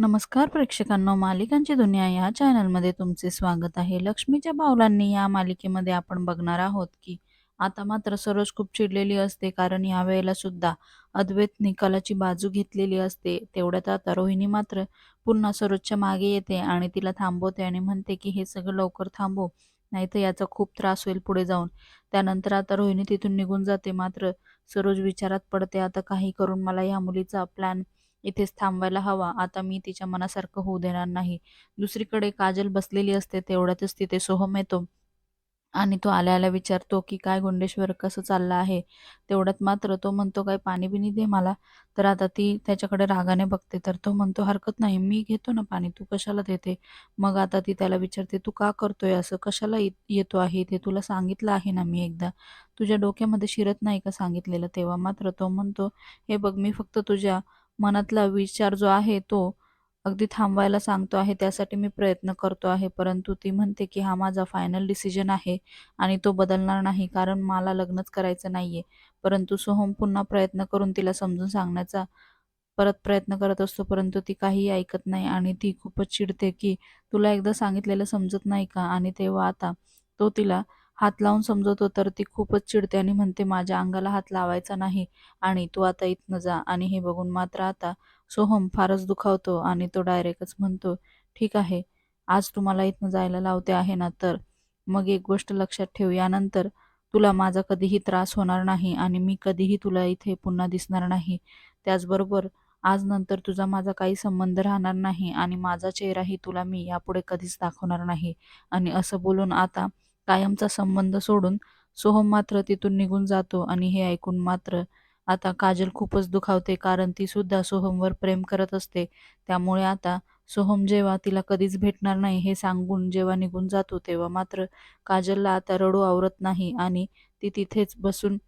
नमस्कार प्रेक्षकांनो मालिकांची दुनिया या चॅनलमध्ये तुमचे स्वागत आहे. लक्ष्मीच्या पावलांनी या मालिकेमध्ये आपण बघणार आहोत की आता मात्र सरोज खूप चिडलेली असते कारण या वेळेला सुद्धा अद्वैत निकालाची बाजू घेतलेली असते. तेवढ्यात आता रोहिणी मात्र पुन्हा सरोजच्या मागे येते आणि तिला थांबवते आणि म्हणते की हे सगळं लवकर थांबव नाहीतर याचा खूप त्रास होईल पुढे जाऊन. त्यानंतर आता रोहिणी तिथून निघून जाते. मात्र सरोज विचारात पडते आता काही करून मला या मुलीचा प्लॅन इथेच थांबायला हवा. आता मी तिच्या मनासारखं होऊ देणार नाही. दुसरीकडे काजल बसलेली असते तेवढ्यातच तिथे सोहम येतो. आणि तो आल्या आल्या विचारतो की काय गुंडेश्वर कसं चाललं आहे? तेवढ्यात मात्र तो म्हणतो काय पाणी बिनी दे मला. तर आता ती त्याच्याकडे रागाने बघते. तर तो म्हणतो हरकत नाही मी घेतो ना पाणी तू कशाला देते? मग आता ती त्याला विचारते तू का करतोय असं? कशाला येतो आहे ते तुला सांगितलं आहे ना मी एकदा. तुझ्या डोक्यामध्ये शिरत नाही का सांगितलेलं तेव्हा? मात्र तो म्हणतो हे बघ मी फक्त तुझ्या मनातला विचार जो आहे तो अगदी थांबवायला सांगतो आहे. त्यासाठी मी प्रयत्न करतो आहे. परंतु ती म्हणते की हा माझा फायनल डिसिजन आहे आणि तो बदलणार नाही कारण मला लग्नच करायचं नाहीये. परंतु सोहम पुन्हा प्रयत्न करून तिला समजून सांगण्याचा परत प्रयत्न करत असतो. परंतु ती काहीही ऐकत नाही आणि ती खूपच चिडते की तुला एकदा सांगितलेलं समजत नाही का? आणि तेव्हा आता तो तिला हात लावून समजवतो तर ती खूपच चिडते आणि म्हणते माझ्या अंगाला हात लावायचा नाही आणि तू आता इथनं जा आणि हे बघून मात्र आता सोहम फारच दुखावतो आणि तो डायरेक्टच म्हणतो ठीक आहे आज तुम्हाला इथनं जायला लावते आहे ना तर मग एक गोष्ट लक्षात ठेव यानंतर तुला माझा कधीही त्रास होणार नाही आणि मी कधीही तुला इथे पुन्हा दिसणार नाही. त्याचबरोबर आज नंतर तुझा माझा काही संबंध राहणार नाही आणि माझा चेहराही तुला मी यापुढे कधीच दाखवणार नाही. आणि असं बोलून आता कायमचा संबंध सोडून सोहम मात्र तिथून निघून जातो आणि हे ऐकून मात्र आता काजल खूपच दुखावते कारण ती सुद्धा सोहमवर प्रेम करत असते. त्यामुळे आता सोहम जेव्हा तिला कधीच भेटणार नाही हे सांगून जेव्हा निघून जातो तेव्हा मात्र काजलला आता रडू आवरत नाही आणि ती तिथेच बसून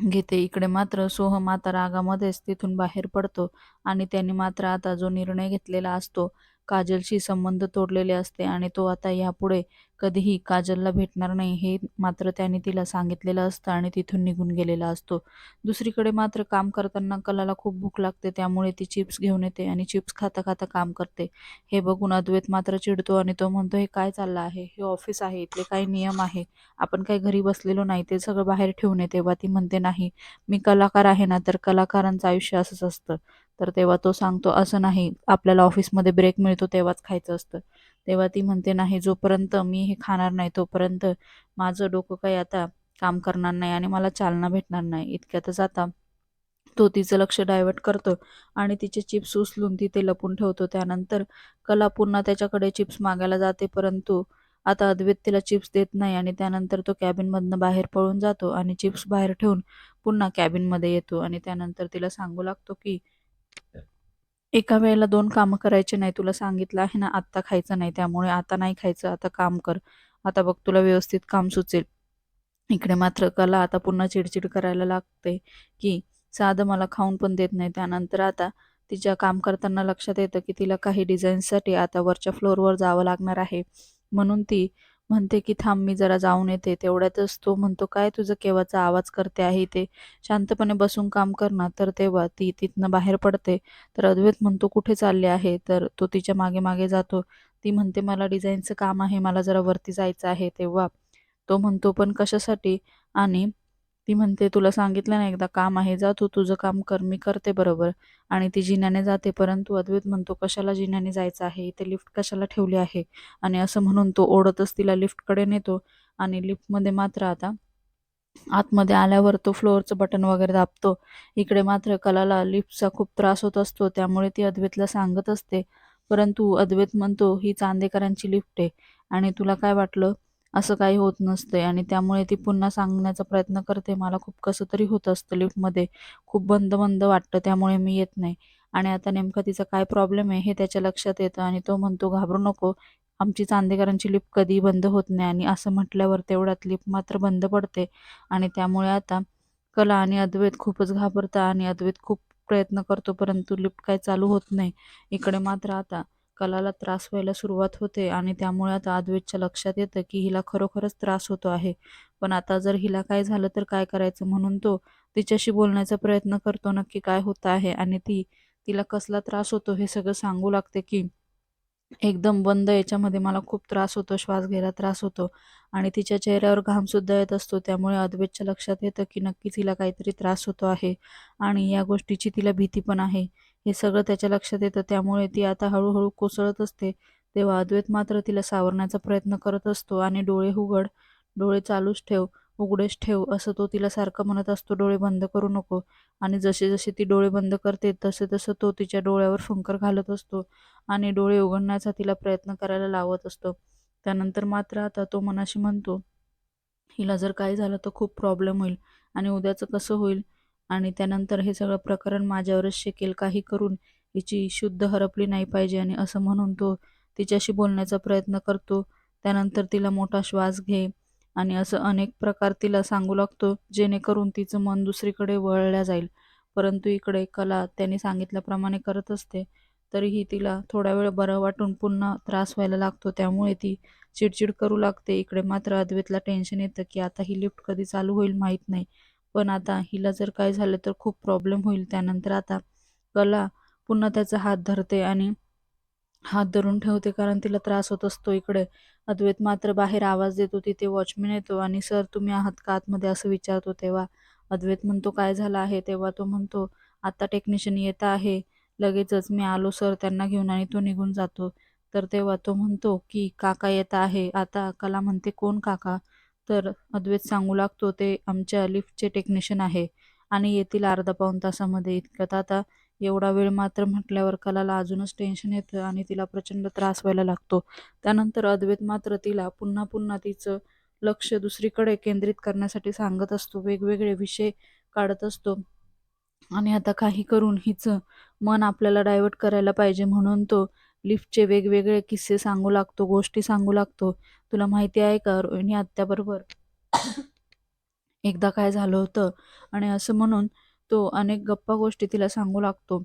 घेते. इकडे मात्र सोहम आता रागामध्येच तिथून बाहेर पडतो आणि त्याने मात्र आता जो निर्णय घेतलेला असतो काजलशी संबंध तोडलेले असते आणि तो आता यापुढे कधीही काजलला भेटणार नाही हे मात्र त्याने तिला सांगितलेलं असतं आणि तिथून निघून गेलेला असतो. दुसरीकडे मात्र काम करताना कलाला खूप भूक लागते त्यामुळे ती चिप्स घेऊन येते आणि चिप्स खाता खाता काम करते. हे बघून अद्वैत मात्र चिडतो आणि तो म्हणतो हे काय चाललं आहे? हे ऑफिस आहे इथले काही नियम आहे. आपण काही घरी बसलेलो नाही ते सगळं बाहेर ठेवून येते. तेव्हा ती म्हणते नाही मी कलाकार आहे ना तर कलाकारांचं आयुष्य असंच असतं. तर तेव्हा तो सांगतो असं नाही आपल्याला ऑफिसमध्ये ब्रेक मिळतो तेव्हाच खायचं असतं. तेव्हा ती म्हणते नाही जोपर्यंत मी हे खाणार नाही तोपर्यंत माझं डोकं काही आता काम करणार नाही आणि मला चालना भेटणार नाही. इतक्यातच आता तो तिचं लक्ष डायव्हर्ट करतो आणि तिचे चिप्स उचलून तिथे लपून ठेवतो. त्यानंतर कला पुन्हा त्याच्याकडे चिप्स मागायला जाते परंतु आता अद्वैत तिला चिप्स देत नाही आणि त्यानंतर तो कॅबिनमधनं बाहेर पळून जातो आणि चिप्स बाहेर ठेवून पुन्हा कॅबिनमध्ये येतो. आणि त्यानंतर तिला सांगू लागतो की एका वेळेला दोन कामं करायचे नाही तुला सांगितलं आहे ना आत्ता खायचं नाही त्यामुळे आता नाही खायचं आता काम कर. आता बघ तुला व्यवस्थित काम सुचेल. इकडे मात्र कला आता पुन्हा चिडचिड करायला लागते की साधं मला खाऊन पण देत नाही. त्यानंतर आता तिच्या काम करताना लक्षात येतं की तिला काही डिझाईन्ससाठी आता वरच्या फ्लोअरवर जावं लागणार आहे. म्हणून ती म्हणते की थांब मी जरा जाऊन येते. तेवढ्यातच तो म्हणतो काय तुझं केव्हाचा आवाज करते आहे ते? शांतपणे बसून काम कर ना. तर तेव्हा ती तिथनं बाहेर पडते. तर अद्वैत म्हणतो कुठे चालले आहे? तर तो तिच्यामागे मागे जातो. ती म्हणते मला डिझाईनचं काम आहे. मला जरा वरती जायचं आहे. तेव्हा तो म्हणतो पण कशासाठी? आणि ती म्हणते तुला सांगितलं ना एकदा काम आहे जा तू तुझं काम कर मी करते बरोबर. आणि ती जिन्याने जाते परंतु अद्वैत म्हणतो कशाला जिन्याने जायचं आहे? इथे लिफ्ट कशाला ठेवली आहे? आणि असं म्हणून तो ओढतच तिला लिफ्टकडे नेतो आणि लिफ्टमध्ये मात्र आता आतमध्ये आल्यावर तो फ्लोअरचं बटन वगैरे दाबतो. इकडे मात्र कलाला लिफ्टचा खूप त्रास होत असतो त्यामुळे ती अद्वैतला सांगत असते. परंतु अद्वैत म्हणतो ही चांदेकरांची लिफ्ट आहे. आणि तुला काय वाटलं? असं काही होत नसते आणि त्यामुळे ती पुन्हा सांगण्याचा प्रयत्न करते. मला खूप कसं तरी होत असतं लिफ्टमध्ये. खूप बंद बंद वाटतं. त्यामुळे मी येत नाही. आणि आता नेमका तिचा काय प्रॉब्लेम आहे हे त्याच्या लक्षात येतं. आणि तो म्हणतो घाबरू नको. आमची चांदेकरांची लिफ्ट कधी बंद होत नाही. आणि असं म्हटल्यावर तेवढ्यात लिफ्ट मात्र बंद पडते. आणि त्यामुळे आता कला आणि अद्वैत खूपच घाबरता आणि अद्वैत खूप प्रयत्न करतो परंतु लिफ्ट काय चालू होत नाही. इकडे मात्र आता कलाला त्रास व्हायला सुरुवात होते आणि त्यामुळे आता अद्वैतच्या लक्षात येतं की हिला खरोखरच त्रास होतो आहे. पण आता जर हिला काय झालं तर काय करायचं म्हणून तो तिच्याशी बोलण्याचा प्रयत्न करतो नक्की काय होत आहे आणि ती तिला कसला त्रास होतो हे सगळं सांगू लागते की एकदम बंद याच्यामध्ये मला खूप त्रास होतो श्वास घ्यायला त्रास होतो आणि तिच्या चेहऱ्यावर घामसुद्धा येत असतो. त्यामुळे अद्वैतच्या लक्षात येतं की नक्कीच हिला काहीतरी त्रास होतो आहे आणि या गोष्टीची तिला भीती पण आहे. हे सगळं त्याच्या लक्षात येतं. त्यामुळे ती आता हळूहळू कोसळत असते. तेव्हा अद्वैत मात्र तिला सावरण्याचा प्रयत्न करत असतो आणि डोळे उघड डोळे चालूच ठेव उघडेच ठेव असं तो तिला सारखं म्हणत असतो. डोळे बंद करू नको. आणि जसे जसे ती डोळे बंद करते तसे तसं तो तिच्या डोळ्यावर फुंकर घालत असतो आणि डोळे उघडण्याचा तिला प्रयत्न करायला लावत असतो. त्यानंतर मात्र आता तो मनाशी म्हणतो हिला जर काही झालं तर खूप प्रॉब्लेम होईल आणि उद्याचं कसं होईल? आणि त्यानंतर हे सगळं प्रकरण माझ्यावरच शिकेल. काही करून हिची शुद्ध हरपली नाही पाहिजे आणि असं म्हणून तो तिच्याशी बोलण्याचा प्रयत्न करतो. त्यानंतर तिला मोठा श्वास घे आणि असं अनेक प्रकार तिला सांगू लागतो जेणेकरून तिचं मन दुसरीकडे वळल्या जाईल. परंतु इकडे कला त्याने सांगितल्याप्रमाणे करत असते तरीही तिला थोडा वेळ बरं वाटून पुन्हा त्रास व्हायला लागतो. त्यामुळे ती चिडचिड करू लागते. इकडे मात्र अद्वैतला टेन्शन येतं की आता ही लिफ्ट कधी चालू होईल माहीत नाही. पण आता हिला जर काय झालं तर खूप प्रॉब्लेम होईल त्यानंतर आता. कला पुन्हा त्याचा हात धरते आणि हात धरून ठेवते कारण तिला त्रास होत असतो इकडे. अद्वैत मात्र बाहेर आवाज देतो तिथे वॉचमॅन येतो आणि सर तुम्ही आहात का आतमध्ये? असं विचारतो तेव्हा. अद्वैत म्हणतो काय झालं आहे? तेव्हा तो म्हणतो आता टेक्निशियन येत आहे. लगेचच मी आलो सर त्यांना घेऊन आणि तो निघून जातो. तर तेव्हा तो म्हणतो की काका येत आहे. आता कला म्हणते कोण काका? तर अद्वैत सांगू लागतो ते आमच्या लिफ्टचे टेक्निशियन आहे. आणि येतील अर्धा पाऊण तासामध्ये इतक्यात. आता एवढा वेळ मात्र म्हटल्यावर कलाला अजूनच टेन्शन येतं आणि तिला प्रचंड त्रास व्हायला लागतो. त्यानंतर अद्वैत मात्र तिला पुन्हा पुन्हा तिचं लक्ष दुसरीकडे केंद्रित करण्यासाठी सांगत असतो. वेगवेगळे विषय काढत असतो. आणि आता काही करून हिचं मन आपल्याला डायव्हर्ट करायला पाहिजे म्हणून तो लिफ्टचे वेगवेगळे किस्से सांगू लागतो गोष्टी सांगू लागतो. तुला माहिती आहे का रोहिणी आत्याबरोबर एकदा काय झालं होतं? आणि असं म्हणून तो अनेक गप्पा गोष्टी तिला सांगू लागतो.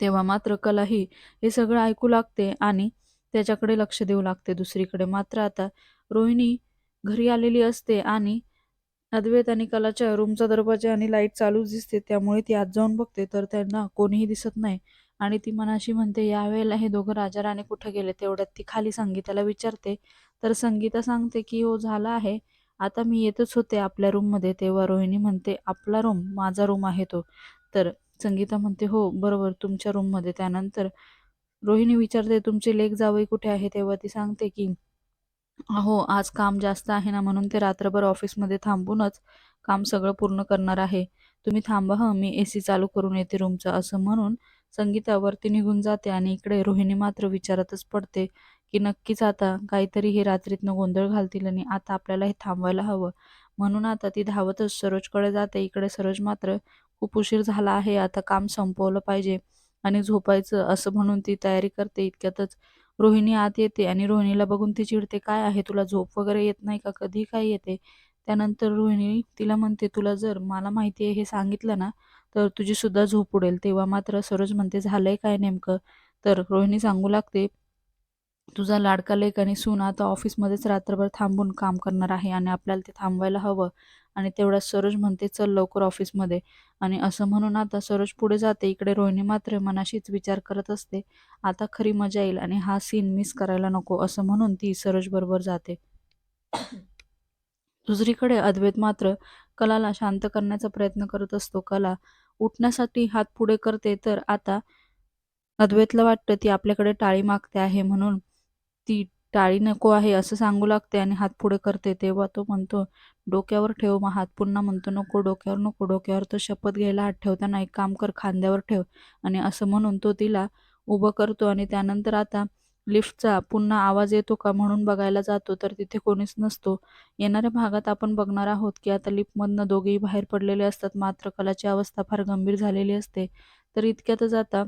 तेव्हा मात्र कला ही हे सगळं ऐकू लागते आणि त्याच्याकडे लक्ष देऊ लागते दुसरीकडे. मात्र आता रोहिणी घरी आलेली असते आणि अद्वैत आणि कलाच्या रूमचा दरवाजा आणि लाइट चालूच दिसते. त्यामुळे ती आत जाऊन बघते तर त्यांना कोणीही दिसत नाही. आणि ती मनाशी म्हणते यावेळेला हे दोघं राजा राणी गेले? तेवढ्यात ती खाली संगीताला विचारते. तर संगीता सांगते की हो झाला आहे. आता मी येतच होते आपल्या रूममध्ये. तेव्हा रोहिणी म्हणते आपला रूम माझा रूम आहे तो. तर संगीता म्हणते हो बरोबर तुमच्या रूममध्ये. त्यानंतर रोहिणी विचारते तुमचे लेख जावई कुठे आहे? तेव्हा ती सांगते की अहो आज काम जास्त आहे ना म्हणून ते रात्रभर ऑफिसमध्ये थांबूनच काम सगळं पूर्ण करणार आहे. तुम्ही थांबा हं मी ए सी चालू करून येते रूमचं असं म्हणून संगीतावरती निघून जाते आणि इकडे रोहिणी मात्र विचारतच पडते की नक्कीच आता काहीतरी हे रात्रीतनं गोंधळ घालतील आणि आता आपल्याला हे थांबवायला हवं. म्हणून आता ती धावतच सरोजकडे जाते. इकडे सरोज मात्र खूप उशीर झाला आहे. आता काम संपवलं पाहिजे आणि झोपायचं असं म्हणून ती तयारी करते. इतक्यातच रोहिणी आत येते आणि रोहिणीला बघून ती चिडते काय आहे? तुला झोप वगैरे येत नाही का? कधी काय येते? त्यानंतर रोहिणी तिला म्हणते तुला जर मला माहिती आहे हे सांगितलं ना तर तुझी सुद्धा झोप उडेल. तेव्हा मात्र सरोज म्हणते झालंय काय नेमकं? तर रोहिणी सांगू लागते तुझा लाडका लेख आणि सून आता ऑफिसमध्येच रात्रभर थांबून काम करणार आहे आणि आपल्याला ते थांबवायला हवं. आणि तेवढा सरोज म्हणते चल लवकर ऑफिसमध्ये. आणि असं म्हणून आता सरोज पुढे जाते. इकडे रोहिणी मात्र मनाशीच विचार करत असते आता खरी मजा येईल आणि हा सीन मिस करायला नको. असं म्हणून ती सरोज बरोबर जाते. दुसरीकडे अद्वैत मात्र कलाला शांत करण्याचा प्रयत्न करत असतो. कला उठण्यासाठी हात पुढे करते तर आता अद्वैतला वाटतं ती आपल्याकडे टाळी मागते आहे म्हणून ती टाळी नको आहे असं सांगू लागते आणि हात पुढे करते. तेव्हा तो म्हणतो डोक्यावर ठेव मग हात. पुन्हा म्हणतो नको डोक्यावर नको. डोक्यावर तो शपथ घ्यायला हात ठेवताना एक काम कर खांद्यावर ठेव. आणि असं म्हणून तो तिला उभं करतो आणि त्यानंतर आता लिफ्टचा पुन्हा आवाज येतो का म्हणून बघायला जातो तर तिथे कोणीच नसतो. येणाऱ्या भागात आपण बघणार आहोत की आता लिफ्टमधनं दोघेही बाहेर पडलेले असतात मात्र कलाची अवस्था फार गंभीर झालेली असते. तर इतक्यातच आता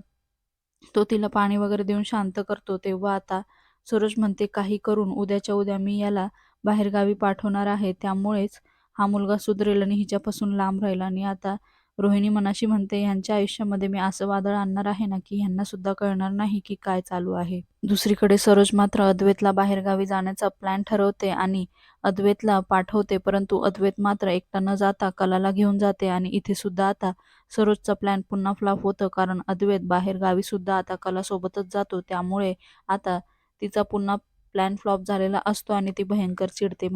तो तिला पाणी वगैरे देऊन शांत करतो तेव्हा आता सरोज म्हणते काही करून उद्याच्या उद्या मी याला बाहेरगावी पाठवणार आहे. त्यामुळेच हा मुलगा सुधरेल आणि हिच्यापासून लांब राहील. आणि आता रोहिणी मनाशी म्हणते ह्यांच्या आयुष्यामध्ये मी असं वादळ आणणार आहे ना की ह्यांना सुद्धा कळणार नाही की काय चालू आहे दुसरीकडे सरोज मात्र अद्वैतला बाहेरगावी जाण्याचा प्लॅन ठरवते आणि अद्वैतला पाठवते परंतु अद्वैत मात्र एकटा न जाता कलाला घेऊन जाते आणि इथे सुद्धा आता सरोजचा प्लॅन पुन्हा फ्लॉप होतं कारण अद्वैत बाहेरगावी सुद्धा आता कलासोबतच जातो. त्यामुळे आता तिचा पुन्हा प्लॅन फ्लॉप झालेला असतो आणि ती भयंकर चिडते.